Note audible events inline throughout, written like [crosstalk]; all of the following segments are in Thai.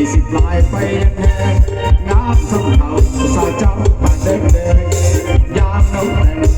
สี่สิบลายไปยังแดงน้ำสมเทาสาจังผ่านแดงแดงยามน้ำแดง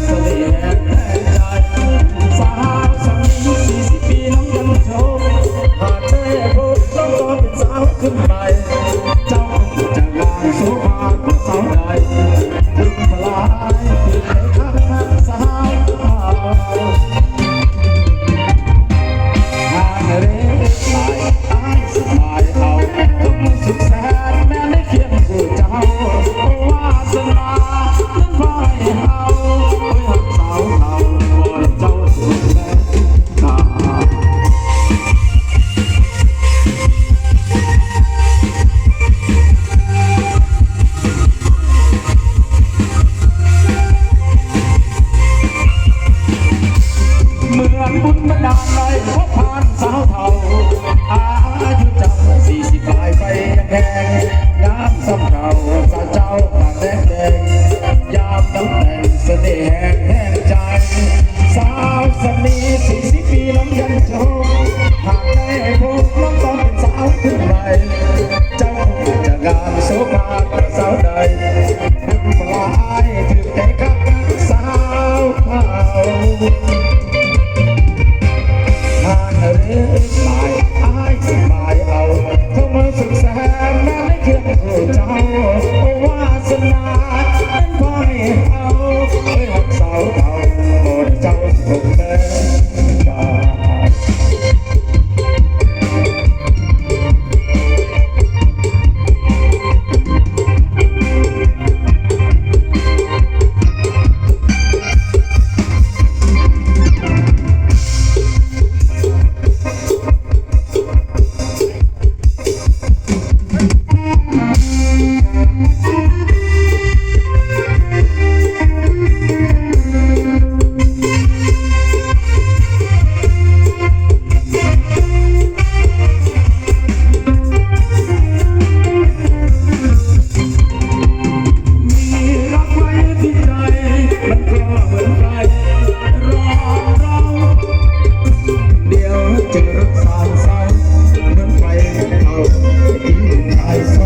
I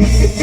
Thank [laughs] you.